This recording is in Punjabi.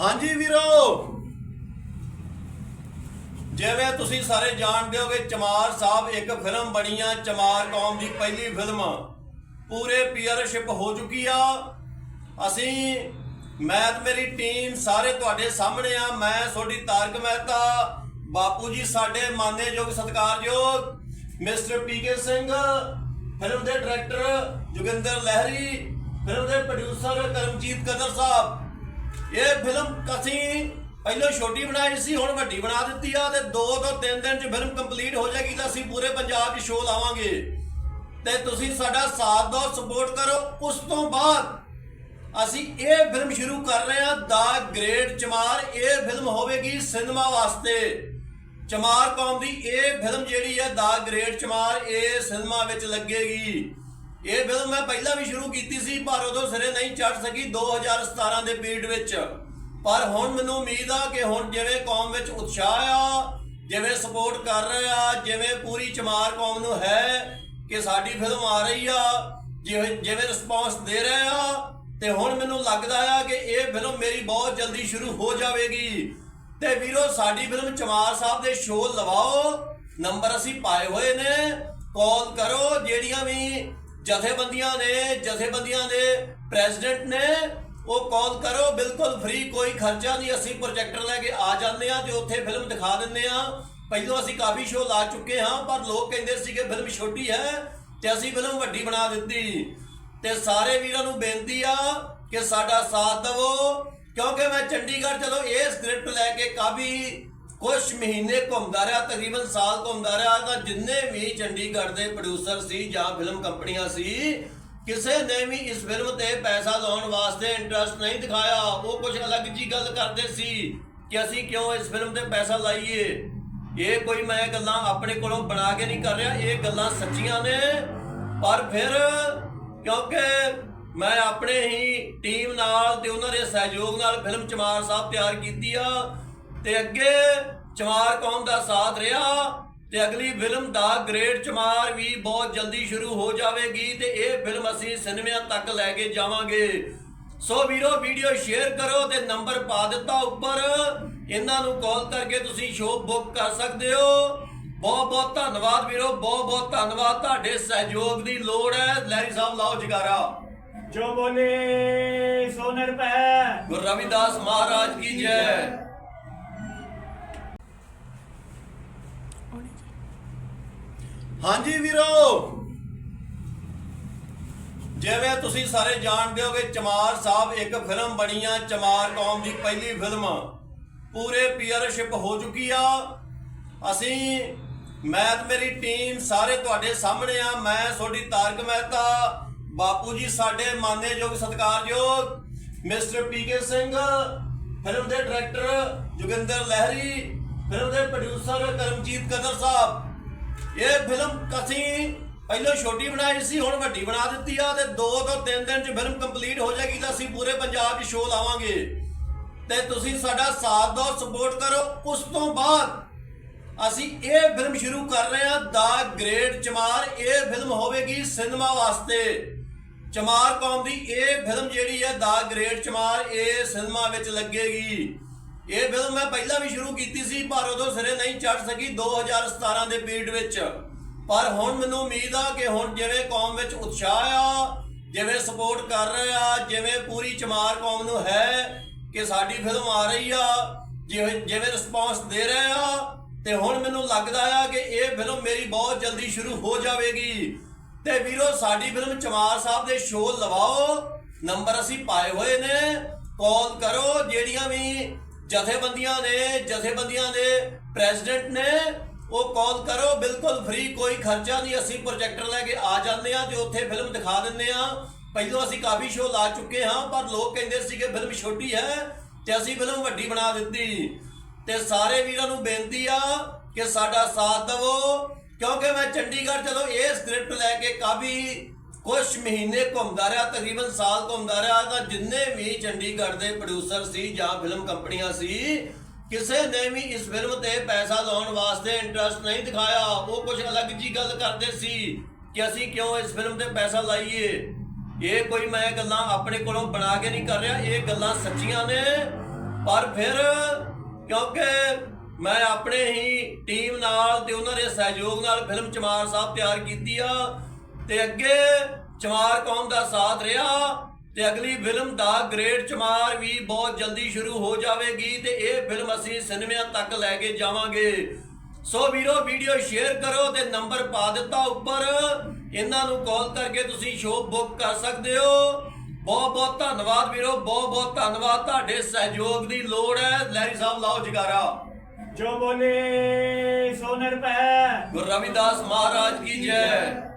ਹਾਂਜੀ ਵੀਰੋ। ਜਿਵੇਂ ਤੁਸੀਂ ਸਾਰੇ ਜਾਣਦੇ ਹੋ ਕਿ ਚਮਾਰ ਸਾਹਿਬ ਇੱਕ ਫਿਲਮ ਬਣੀ ਆ, ਚਮਾਰ ਕੌਮ ਦੀ ਪਹਿਲੀ ਫਿਲਮ। ਪੂਰੇ ਪੀਅਰਸ਼ਿਪ ਹੋ ਚੁੱਕੀ ਆ। ਅਸੀਂ ਮੈਂ ਤੇ ਮੇਰੀ ਟੀਮ ਸਾਰੇ ਤੁਹਾਡੇ ਸਾਹਮਣੇ ਆ। ਮੈਂ, ਤੁਹਾਡੀ ਤਾਰਕ ਮਹਿਤਾ, ਬਾਪੂ ਜੀ ਸਾਡੇ ਮਾਨਯੋਗ ਸਤਿਕਾਰਯੋਗ ਮਿਸਟਰ ਪੀਕੇ ਸਿੰਘ, ਫਿਲਮ ਦੇ ਡਾਇਰੈਕਟਰ ਜੋਗਿੰਦਰ ਲਹਿਰੀ ਫਿਲਮ ਦੇ ਪ੍ਰੋਡਿਊਸਰ ਕਰਮਜੀਤ ਕਦਰ ਸਾਹਿਬ, ਇਹ ਫਿਲਮ ਅਸੀਂ ਪਹਿਲਾਂ ਛੋਟੀ ਬਣਾਈ ਸੀ, ਹੁਣ ਵੱਡੀ ਬਣਾ ਦਿੱਤੀ ਆ ਤੇ 2 ਤੋਂ 3 ਦਿਨ ਚ ਫਿਲਮ ਕੰਪਲੀਟ ਹੋ ਜਾਏਗੀ ਤਾਂ ਅਸੀਂ ਪੂਰੇ ਪੰਜਾਬ 'ਚ ਸ਼ੋਅ ਲਾਵਾਂਗੇ। ਤੇ ਤੁਸੀਂ ਸਾਡਾ ਸਾਥ ਦਿਓ ਸਪੋਰਟ ਕਰੋ। ਉਸ ਤੋਂ ਬਾਅਦ ਅਸੀਂ ਇਹ ਫਿਲਮ ਸ਼ੁਰੂ ਕਰ ਰਹੇ ਹਾਂ, ਦਾ ਗ੍ਰੇਟ ਚਮਾਰ। ਇਹ ਫਿਲਮ ਹੋਵੇਗੀ ਸਿਨੇਮਾ ਵਾਸਤੇ। ਚਮਾਰ ਕੌਮ ਦੀ ਇਹ ਫਿਲਮ ਜਿਹੜੀ ਹੈ ਦਾ ਗ੍ਰੇਟ ਚਮਾਰ, ਇਹ ਸਿਨੇਮਾ ਵਿੱਚ ਲੱਗੇਗੀ। ਇਹ ਫਿਲਮ ਮੈਂ ਪਹਿਲਾਂ ਵੀ ਸ਼ੁਰੂ ਕੀਤੀ ਸੀ, ਪਰ ਉਦੋਂ ਸਿਰੇ ਨਹੀਂ ਚੜ ਸਕੀ 2017 ਦੇ ਪੀਰੀਅਡ ਵਿੱਚ। ਪਰ ਹੁਣ ਮੈਨੂੰ ਉਮੀਦ ਆ ਕਿ ਹੁਣ ਜਿਵੇਂ ਕੌਮ ਵਿੱਚ ਉਤਸ਼ਾਹ ਆ, ਜਿਵੇਂ ਸਪੋਰਟ ਕਰ ਰਹੇ ਆ, ਜਿਵੇਂ ਪੂਰੀ ਚਮਾਰ ਕੌਮ ਨੂੰ ਹੈ ਕਿ ਸਾਡੀ ਫਿਲਮ ਆ ਰਹੀ ਆ, ਜਿਵੇਂ ਜਿਵੇਂ ਰਿਸਪੌਂਸ ਦੇ ਰਹੇ ਆ, ਤੇ ਹੁਣ ਮੈਨੂੰ ਲੱਗਦਾ ਆ ਕਿ ਇਹ ਫਿਲਮ ਮੇਰੀ ਬਹੁਤ ਜਲਦੀ ਸ਼ੁਰੂ ਹੋ ਜਾਵੇਗੀ। ਤੇ ਵੀਰੋ, ਸਾਡੀ ਫਿਲਮ ਚਮਾਰ ਸਾਹਿਬ ਦੇ ਸ਼ੋਅ ਲਵਾਓ। ਨੰਬਰ ਅਸੀਂ ਪਾਏ ਹੋਏ ਨੇ। ਕਾਲ ਕਰੋ, ਜਿਹੜੀਆਂ ਵੀ ਜਥੇਬੰਦੀਆਂ ਨੇ, ਜਥੇਬੰਦੀਆਂ ਦੇ ਪ੍ਰੈਜ਼ੀਡੈਂਟ ਨੇ, ਉਹ ਕਾਲ ਕਰੋ, ਬਿਲਕੁਲ ਫ੍ਰੀ ਕੋਈ ਖਰਚਾ ਨਹੀਂ, ਅਸੀਂ ਪ੍ਰੋਜੈਕਟਰ ਲੈ ਕੇ ਆ ਜਾਂਦੇ ਆ ਤੇ ਉੱਥੇ ਫਿਲਮ ਦਿਖਾ ਦਿੰਦੇ ਆ ਪਹਿਲਾਂ ਅਸੀਂ ਕਾਫੀ ਸ਼ੋਅ ਲਾ ਚੁੱਕੇ ਹਾਂ, ਪਰ ਲੋਕ ਕਹਿੰਦੇ ਸੀ ਕਿ ਫਿਲਮ ਛੋਟੀ ਹੈ ਤੇ ਅਸੀਂ ਫਿਲਮ ਵੱਡੀ ਬਣਾ ਦਿੱਤੀ। ਤੇ ਸਾਰੇ ਵੀਰਾਂ ਨੂੰ ਬੇਨਤੀ ਆ ਕਿ ਸਾਡਾ ਸਾਥ ਦਿਵੋ, ਕਿਉਂਕਿ ਮੈਂ ਚੰਡੀਗੜ੍ਹ ਚਲੋ ਇਹ ਸਕ੍ਰਿਪਟ ਲੈ ਕੇ ਕਾਫੀ ਕੁਝ ਮਹੀਨੇ ਘੁੰਮਦਾ ਰਿਹਾ, ਤਕਰੀਬਨ ਸਾਲ ਘੁੰਮਦਾ ਰਿਹਾ, ਤਾਂ ਜਿੰਨੇ ਵੀ ਚੰਡੀਗੜ੍ਹ ਦੇ ਪ੍ਰੋਡਿਊਸਰ ਸੀ ਜਾਂ ਫਿਲਮ ਕੰਪਨੀਆਂ ਸੀ, ਕਿਸੇ ਨੇ ਵੀ ਇਸ ਫਿਲਮ ਤੇ ਪੈਸਾ ਲਾਉਣ ਵਾਸਤੇ ਇੰਟਰਸਟ ਨਹੀਂ ਦਿਖਾਇਆ। ਉਹ ਕੁਝ ਅਲੱਗ ਜੀ ਗੱਲ ਕਰਦੇ ਸੀ ਕਿ ਅਸੀਂ ਕਿਉਂ ਇਸ ਫਿਲਮ ਤੇ ਪੈਸਾ ਲਾਈਏ। ਇਹ ਕੋਈ ਮੈਂ ਗੱਲਾਂ ਆਪਣੇ ਕੋਲੋਂ ਬਣਾ ਕੇ ਨਹੀਂ ਕਰ ਰਿਹਾ, ਇਹ ਗੱਲਾਂ ਸੱਚੀਆਂ ਨੇ। ਪਰ ਫਿਰ ਕਿਉਂਕਿ ਮੈਂ ਆਪਣੇ ਹੀ ਟੀਮ ਨਾਲ ਤੇ ਉਹਨਾਂ ਦੇ ਸਹਿਯੋਗ ਨਾਲ ਫਿਲਮ ਚਮਾਰ ਸਾਹਿਬ ਤਿਆਰ ਕੀਤੀ ਆ ਤੇ ਅੱਗੇ ਚਮਾਰ ਕੌਮ ਦਾ ਸਾਥ ਰਿਹਾ ਤੇ ਅਗਲੀ ਫਿਲਮ ਦਾ ਗ੍ਰੇਟ ਚਮਾਰ ਵੀ ਬਹੁਤ ਜਲਦੀ ਸ਼ੁਰੂ ਹੋ ਜਾਵੇਗੀ ਤੇ ਇਹ ਫਿਲਮ ਅਸੀਂ ਸਿਨੇਮਿਆਂ ਤੱਕ ਲੈ ਕੇ ਜਾਵਾਂਗੇ। ਸੋ ਵੀਰੋ ਵੀਡੀਓ ਸ਼ੇਅਰ ਕਰੋ ਤੇ ਨੰਬਰ ਪਾ ਦਿੱਤਾ ਉੱਪਰ। ਇਹਨਾਂ ਨੂੰ ਕਾਲ ਕਰਕੇ ਤੁਸੀਂ ਸ਼ੋਅ ਬੁੱਕ ਕਰ ਸਕਦੇ ਹੋ। ਬਹੁਤ ਬਹੁਤ ਧੰਨਵਾਦ ਵੀਰੋ ਬਹੁਤ ਬਹੁਤ ਧੰਨਵਾਦ। ਤੁਹਾਡੇ ਸਹਿਯੋਗ ਦੀ ਲੋੜ ਹੈ। ਲੈਰੀ ਸਾਹਿਬ ਲਾਓ ਜਗਾਰਾ। ਜੋ ਬੋਲੇ ਸੋ ਨਿਰਭੈ ਗੁਰੂ ਰਵਿਦਾਸ ਮਹਾਰਾਜ ਕੀ ਜੈ। ਹਾਂਜੀ ਵੀਰੋ। ਜਿਵੇਂ ਤੁਸੀਂ ਸਾਰੇ ਜਾਣਦੇ ਹੋ ਚਮਾਰ ਸਾਹਿਬ ਇੱਕ ਫਿਲਮ ਬਣੀ ਆ, ਚਮਾਰ ਕੌਮ ਦੀ ਪਹਿਲੀ ਫਿਲਮ। ਪੂਰੇ ਪੀਅਰਸ਼ਿਪ ਹੋ ਚੁੱਕੀ ਆ। ਅਸੀਂ ਮੈਂ ਤੇ ਮੇਰੀ ਟੀਮ ਸਾਰੇ ਤੁਹਾਡੇ ਸਾਹਮਣੇ ਆ। ਮੈਂ, ਤੁਹਾਡੀ ਤਾਰਕ ਮਹਿਤਾ, ਬਾਪੂ ਜੀ ਸਾਡੇ ਮਾਨਯੋਗ ਸਤਿਕਾਰਯੋਗ ਮਿਸਟਰ ਪੀਕੇ ਸਿੰਘ ਫਿਲਮ ਦੇ ਡਾਇਰੈਕਟਰ ਜੋਗਿੰਦਰ ਲਹਿਰੀ ਫਿਲਮ ਦੇ ਪ੍ਰੋਡਿਊਸਰ ਕਰਮਜੀਤ ਕਦਰ ਸਾਹਿਬ, ਇਹ ਫਿਲਮ ਅਸੀਂ ਪਹਿਲਾਂ ਛੋਟੀ ਬਣਾਈ ਸੀ, ਹੁਣ ਵੱਡੀ ਬਣਾ ਦਿੱਤੀ ਆ ਤੇ 2 ਤੋਂ 3 ਦਿਨ ਚ ਫਿਲਮ ਕੰਪਲੀਟ ਹੋ ਜਾਏਗੀ ਤਾਂ ਅਸੀਂ ਪੂਰੇ ਪੰਜਾਬ 'ਚ ਸ਼ੋਅ ਲਾਵਾਂਗੇ। ਤੇ ਤੁਸੀਂ ਸਾਡਾ ਸਾਥ ਦਿਓ ਸਪੋਰਟ ਕਰੋ। ਉਸ ਤੋਂ ਬਾਅਦ ਅਸੀਂ ਇਹ ਫਿਲਮ ਸ਼ੁਰੂ ਕਰ ਰਹੇ ਹਾਂ, ਦਾ ਗ੍ਰੇਟ ਚਮਾਰ। ਇਹ ਫਿਲਮ ਹੋਵੇਗੀ ਸਿਨੇਮਾ ਵਾਸਤੇ। ਚਮਾਰ ਕੌਮ ਦੀ ਇਹ ਫਿਲਮ ਜਿਹੜੀ ਹੈ, ਦਾ ਗ੍ਰੇਟ ਚਮਾਰ, ਇਹ ਸਿਨੇਮਾ ਵਿੱਚ ਲੱਗੇਗੀ। ਇਹ ਫਿਲਮ ਮੈਂ ਪਹਿਲਾਂ ਵੀ ਸ਼ੁਰੂ ਕੀਤੀ ਸੀ, ਪਰ ਉਦੋਂ ਸਿਰੇ ਨਹੀਂ ਚੜ ਸਕੀ 2017 ਦੇ ਪੀਰੀਅਡ ਵਿੱਚ। ਪਰ ਹੁਣ ਮੈਨੂੰ ਉਮੀਦ ਆ ਕਿ ਹੁਣ ਜਿਵੇਂ ਕੌਮ ਵਿੱਚ ਉਤਸ਼ਾਹ ਆ, ਜਿਵੇਂ ਸਪੋਰਟ ਕਰ ਰਹੇ ਆ, ਜਿਵੇਂ ਪੂਰੀ ਚਮਾਰ ਕੌਮ ਨੂੰ ਹੈ ਕਿ ਸਾਡੀ ਫਿਲਮ ਆ ਰਹੀ ਆ, ਜਿਵੇਂ ਰਿਸਪੌਂਸ ਦੇ ਰਹੇ ਆ, ਤੇ ਹੁਣ ਮੈਨੂੰ ਲੱਗਦਾ ਆ ਕਿ ਇਹ ਫਿਲਮ ਮੇਰੀ ਬਹੁਤ ਜਲਦੀ ਸ਼ੁਰੂ ਹੋ ਜਾਵੇਗੀ। ਤੇ ਵੀਰੋ, ਸਾਡੀ ਫਿਲਮ ਚਮਾਰ ਸਾਹਿਬ ਦੇ ਸ਼ੋਅ ਲਵਾਓ। ਨੰਬਰ ਅਸੀਂ ਪਾਏ ਹੋਏ ਨੇ। ਕਾਲ ਕਰੋ, ਜਿਹੜੀਆਂ ਵੀ ਜਥੇਬੰਦੀਆਂ ਨੇ, ਜਥੇਬੰਦੀਆਂ ਦੇ ਪ੍ਰੈਜ਼ੀਡੈਂਟ ਨੇ, ਉਹ ਕਾਲ ਕਰੋ, ਬਿਲਕੁਲ ਫ੍ਰੀ ਕੋਈ ਖਰਚਾ ਨਹੀਂ, ਅਸੀਂ ਪ੍ਰੋਜੈਕਟਰ ਲੈ ਕੇ ਆ ਜਾਂਦੇ ਆ ਤੇ ਉੱਥੇ ਫਿਲਮ ਦਿਖਾ ਦਿੰਦੇ ਆ ਪਹਿਲਾਂ ਅਸੀਂ ਕਾਫੀ ਸ਼ੋਅ ਲਾ ਚੁੱਕੇ ਹਾਂ, ਪਰ ਲੋਕ ਕਹਿੰਦੇ ਸੀ ਕਿ ਫਿਲਮ ਛੋਟੀ ਹੈ ਤੇ ਅਸੀਂ ਫਿਲਮ ਵੱਡੀ ਬਣਾ ਦਿੱਤੀ। ਤੇ ਸਾਰੇ ਵੀਰਾਂ ਨੂੰ ਬੇਨਤੀ ਆ ਕਿ ਸਾਡਾ ਸਾਥ ਦਿਵੋ, ਕਿਉਂਕਿ ਮੈਂ ਚੰਡੀਗੜ੍ਹ ਜਦੋਂ ਇਹ ਸਕ੍ਰਿਪਟ ਲੈ ਕੇ ਕਾਫੀ ਕੁਝ ਮਹੀਨੇ ਘੁੰਮਦਾ ਰਿਹਾ, ਤਕਰੀਬਨ ਸਾਲ ਘੁੰਮਦਾ ਰਿਹਾ, ਤਾਂ ਜਿੰਨੇ ਵੀ ਚੰਡੀਗੜ੍ਹ ਦੇ ਪ੍ਰੋਡਿਊਸਰ ਸੀ ਜਾਂ ਫਿਲਮ ਕੰਪਨੀਆਂ ਸੀ, ਕਿਸੇ ਨੇ ਵੀ ਇਸ ਫਿਲਮ ਤੇ ਪੈਸਾ ਲਾਉਣ ਵਾਸਤੇ ਇੰਟਰਸਟ ਨਹੀਂ ਦਿਖਾਇਆ। ਉਹ ਕੁਝ ਅਲੱਗ ਜੀ ਗੱਲ ਕਰਦੇ ਸੀ ਕਿ ਅਸੀਂ ਕਿਉਂ ਇਸ ਫਿਲਮ ਤੇ ਪੈਸਾ ਲਾਈਏ। ਇਹ ਕੋਈ ਮੈਂ ਗੱਲਾਂ ਆਪਣੇ ਕੋਲੋਂ ਬਣਾ ਕੇ ਨਹੀਂ ਕਰ ਰਿਹਾ, ਇਹ ਗੱਲਾਂ ਸੱਚੀਆਂ ਨੇ। ਪਰ ਫਿਰ ਕਿਉਂਕਿ ਮੈਂ ਆਪਣੇ ਹੀ ਟੀਮ ਨਾਲ ਤੇ ਉਹਨਾਂ ਦੇ ਸਹਿਯੋਗ ਨਾਲ ਫਿਲਮ ਚਮਾਰ ਸਾਹਿਬ ਤਿਆਰ ਕੀਤੀ ਆ ਤੇ ਅੱਗੇ ਚਮਾਰ ਕੌਮ ਦਾ ਸਾਥ ਰਿਹਾ ਤੇ ਅਗਲੀ ਫਿਲਮ ਦਾ ਗ੍ਰੇਟ ਚਮਾਰ ਵੀ ਬਹੁਤ ਜਲਦੀ ਸ਼ੁਰੂ ਹੋ ਜਾਵੇਗੀ ਤੇ ਇਹ ਫਿਲਮ ਅਸੀਂ ਸਿਨੇਮਿਆਂ ਤੱਕ ਲੈ ਕੇ ਜਾਵਾਂਗੇ। ਸੋ ਵੀਰੋ ਵੀਡੀਓ ਸ਼ੇਅਰ ਕਰੋ ਤੇ ਨੰਬਰ ਪਾ ਦਿੱਤਾ ਉੱਪਰ। ਇਹਨਾਂ ਨੂੰ ਕਾਲ ਕਰਕੇ ਤੁਸੀਂ ਸ਼ੋਅ ਬੁੱਕ ਕਰ ਸਕਦੇ ਹੋ। ਬਹੁਤ ਬਹੁਤ ਧੰਨਵਾਦ ਵੀਰੋ ਬਹੁਤ ਬਹੁਤ ਧੰਨਵਾਦ। ਤੁਹਾਡੇ ਸਹਿਯੋਗ ਦੀ ਲੋੜ ਹੈ। ਲੈਰੀ ਸਾਹਿਬ ਲਾਓ ਜਗਾਰਾ। ਜੋ ਬੋਲੇ ਸੋ ਨਿਰਭੈ ਗੁਰੂ ਰਵਿਦਾਸ ਮਹਾਰਾਜ ਕੀ ਜੈ।